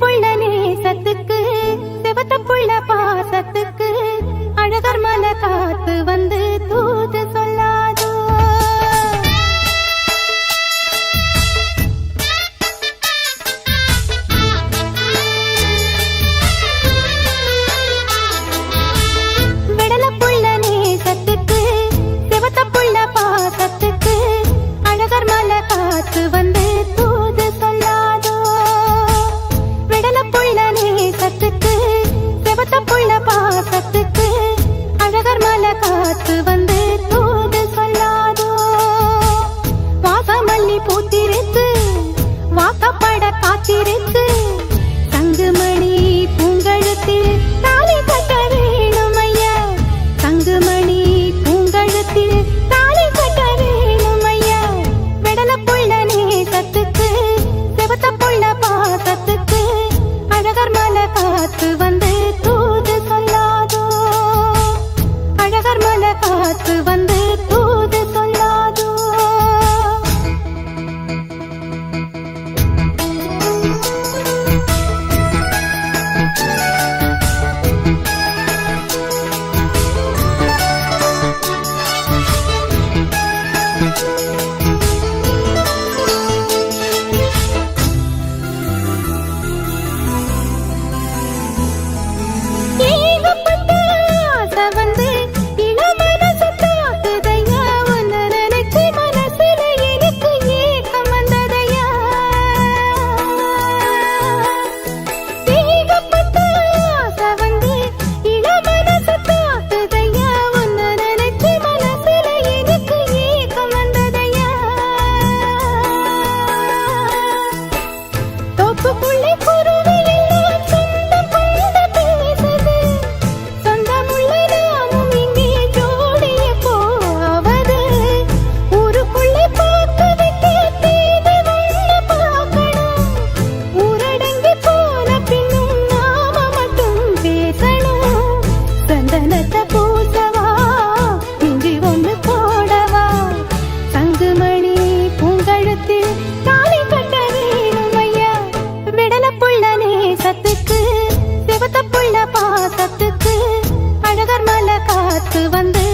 புள்ள நேசத்துக்கு செவத்த புள்ள பாசத்துக்கு அழகர் மன காத்து வந்து தூது சொல்லாதோ? விடல புள்ள நேசத்துக்கு செவத்த புள்ள பாசத்துக்கு அழகர் மன காத்து வந்து காத்து வந்து காத்து வந்து